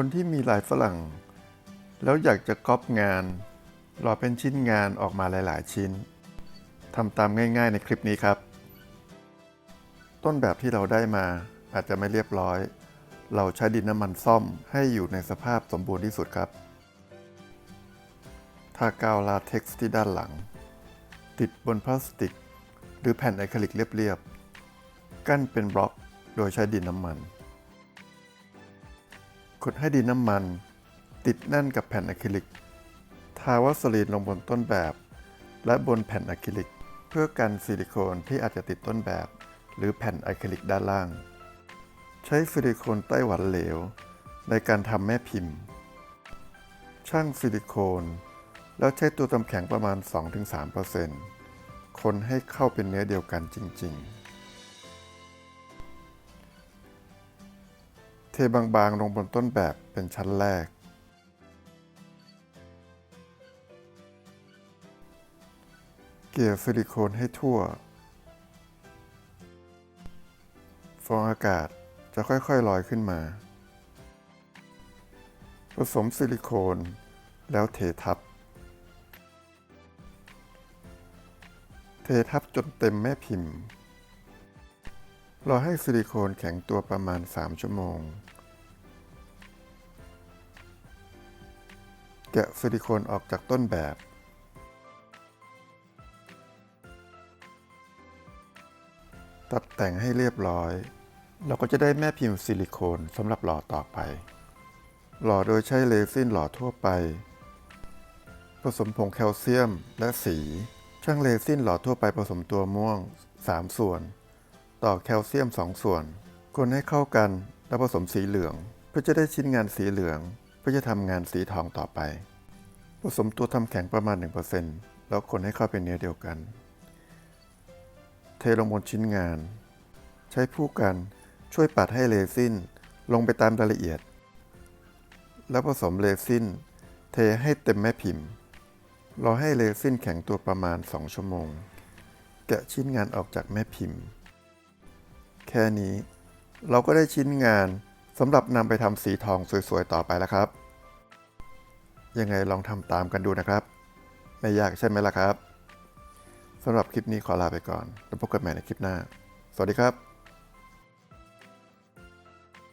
คนที่มีลายฝรั่ง แล้วอยากจะก๊อปงานรอเป็นชิ้นงานออกมาหลาย ๆ ชิ้นทำตามง่าย ๆ ในคลิปนี้ครับ ต้นแบบที่เราได้มาอาจจะไม่เรียบร้อย เราใช้ดินน้ำมันซ่อมให้อยู่ในสภาพสมบูรณ์ที่สุดครับทากาวลาเท็กซ์ที่ด้านหลัง ติดบนพลาสติก หรือแผ่นอะคริลิกเรียบ ๆ กั้นเป็นบล็อกโดยใช้ดินน้ำมัน ดให้ดินน้ำมัน ติดแน่นกับแผ่นอะคริลิก ทาวัสลีนลงบนต้นแบบ และบนแผ่นอะคริลิก เพื่อกันซิลิโคนที่อาจจะติดต้นแบบ หรือแผ่นอะคริลิกด้านล่าง ใช้ซิลิโคนไต้หวันเหลว ในการทำแม่พิมพ์ ช่างซิลิโคน แล้วใช้ตัวตำแข็งประมาณ 2-3%คนให้เข้าเป็นเนื้อเดียวกันจริง ๆ ทบางๆ ลงบนต้นแบบเป็นชั้นแรก เกี่ยวซิลิโคนให้ทั่ว ฟองอากาศจะค่อยๆลอยขึ้นมา ผสมซิลิโคนแล้วเททับ เททับจนเต็มแม่พิมพ์รอให้ซิลิโคนแข็งตัวประมาณ 3 ชั่วโมง แกะซิลิโคนออกจากต้นแบบ ตัดแต่งให้เรียบร้อย เราก็จะได้แม่พิมพ์ซิลิโคนสำหรับหล่อต่อไป หล่อโดยใช้เรซินหล่อทั่วไป ผสมผงแคลเซียมและสี ช่างเรซินหล่อทั่วไปผสมตัวม่วง 3 ส่วน ต่อแคลเซียม 2 ส่วน คนให้เข้ากันแล้วผสมสีเหลือง เพื่อจะได้ชิ้นงานสีเหลือง พื่อจะทำงานสีทองต่อไป ผสมตัวทำแข็งประมาณ 1%แล้วคนให้เข้าเป็นเนื้อเดียวกัน เทลงบนชิ้นงาน ใช้ผู้กันช่วยปัดให้เรซินลงไปตามรายละเอียด แล้วผสมเรซินเทให้เต็มแม่พิมพ์ รอให้เรซินแข็งตัวประมาณ 2 ชั่วโมง แกะชิ้นงานออกจากแม่พิมพ์ แค่นี้เราก็ได้ชิ้นงานสำหรับนำไปทำสีทองสวยๆ ต่อไปแล้วครับ ยังไงลองทำตามกันดูนะครับ ไม่ยากใช่ไหมล่ะครับสำหรับคลิปนี้ขอลาไปก่อน แล้วพบกันใหม่ในคลิปหน้า สวัสดีครับ